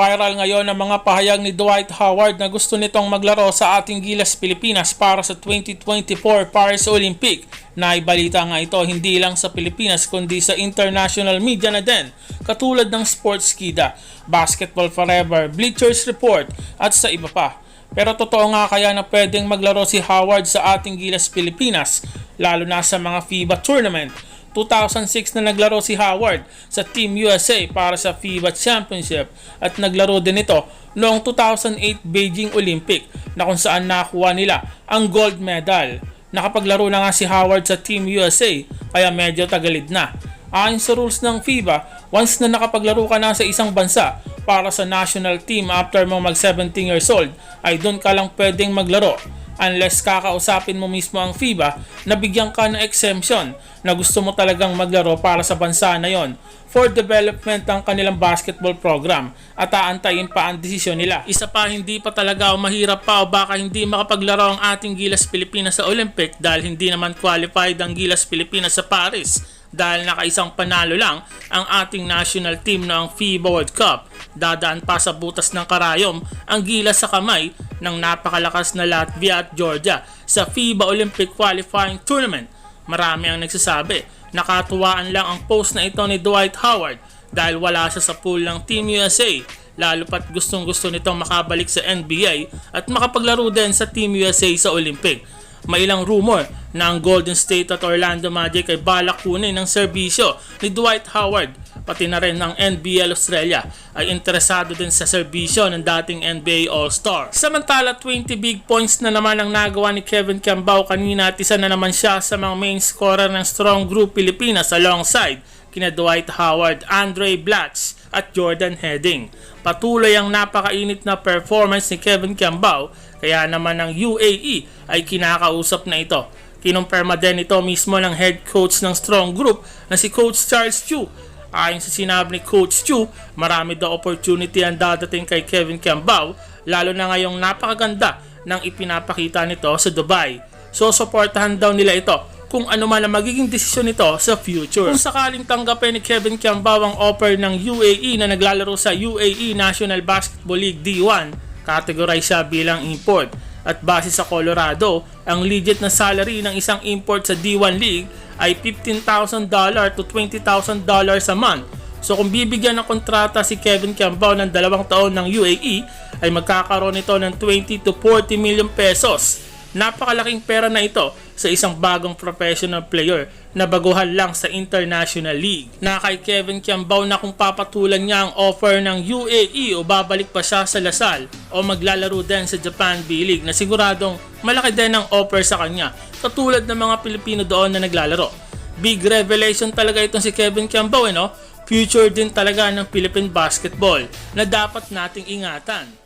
Viral ngayon ang mga pahayag ni Dwight Howard na gusto nitong maglaro sa ating Gilas Pilipinas para sa 2024 Paris Olympic. Naibalita nga ito hindi lang sa Pilipinas kundi sa international media na din katulad ng Sportskida, Basketball Forever, Bleachers Report at sa iba pa. Pero totoo nga kaya na pwedeng maglaro si Howard sa ating Gilas Pilipinas lalo na sa mga FIBA tournament 2006 na naglaro si Howard sa Team USA para sa FIBA Championship at naglaro din ito noong 2008 Beijing Olympic na kung saan nakuha nila ang gold medal. Nakapaglaro na nga si Howard sa Team USA kaya medyo tagalid na. Ayon sa rules ng FIBA, once na nakapaglaro ka na sa isang bansa para sa national team after mo mag 17 years old, ay doon ka lang pwedeng maglaro unless kakausapin mo mismo ang FIBA na bigyan ka ng exemption na gusto mo talagang maglaro para sa bansa na yon for development ng kanilang basketball program at aantayin pa ang desisyon nila. Isa pa hindi pa talaga o mahirap pa o baka hindi makapaglaro ang ating Gilas Pilipinas sa Olympic dahil hindi naman qualified ang Gilas Pilipinas sa Paris dahil nakaisang panalo lang ang ating national team ng FIBA World Cup. Dadaan pa sa butas ng karayom ang gilas sa kamay ng napakalakas na Latvia at Georgia sa FIBA Olympic Qualifying Tournament. Marami ang nagsasabi, nakatuwaan lang ang post na ito ni Dwight Howard dahil wala siya sa pool ng Team USA lalo pat gustong gusto nitong makabalik sa NBA at makapaglaro din sa Team USA sa Olympic. May ilang rumor na ang Golden State at Orlando Magic ay balak kunin ng serbisyo ni Dwight Howard pati na rin ng NBL Australia ay interesado din sa serbisyo ng dating NBA All-Star. Samantala 20 big points na naman ang nagawa ni Kevin Cambao kanina at isa na naman siya sa mga main scorer ng Strong Group Pilipinas alongside kina Dwight Howard, Andre Blatch at Jordan Heading. Patuloy ang napakainit na performance ni Kevin Cambao kaya naman ang UAE ay kinakausap na ito. Kinumpirma din ito mismo ng head coach ng Strong Group na si Coach Charles Chu. Ayon sa sinabi ni Coach Chu, marami daw opportunity ang dadating kay Kevin Cambao lalo na ngayong napakaganda ng ipinapakita nito sa Dubai. So suportahan daw nila ito kung ano man ang magiging desisyon nito sa future. Kung sakaling tanggapin ni Kevin Kiambao ang offer ng UAE na naglalaro sa UAE National Basketball League D1, categorize siya bilang import. At base sa Colorado, ang legit na salary ng isang import sa D1 League ay $15,000 to $20,000 a month. So kung bibigyan ng kontrata si Kevin Kiambao ng dalawang taon ng UAE, ay magkakaroon ito ng 20 to 40 million pesos. Napakalaking pera na ito sa isang bagong professional player na baguhan lang sa International League. Na kay Kevin Kiambao na kung papatulan niya ang offer ng UAE o babalik pa siya sa Lasal o maglalaro din sa Japan B-League na siguradong malaki din ang offer sa kanya katulad ng mga Pilipino doon na naglalaro. Big revelation talaga itong si Kevin Kiambao eh no? Future din talaga ng Philippine basketball na dapat nating ingatan.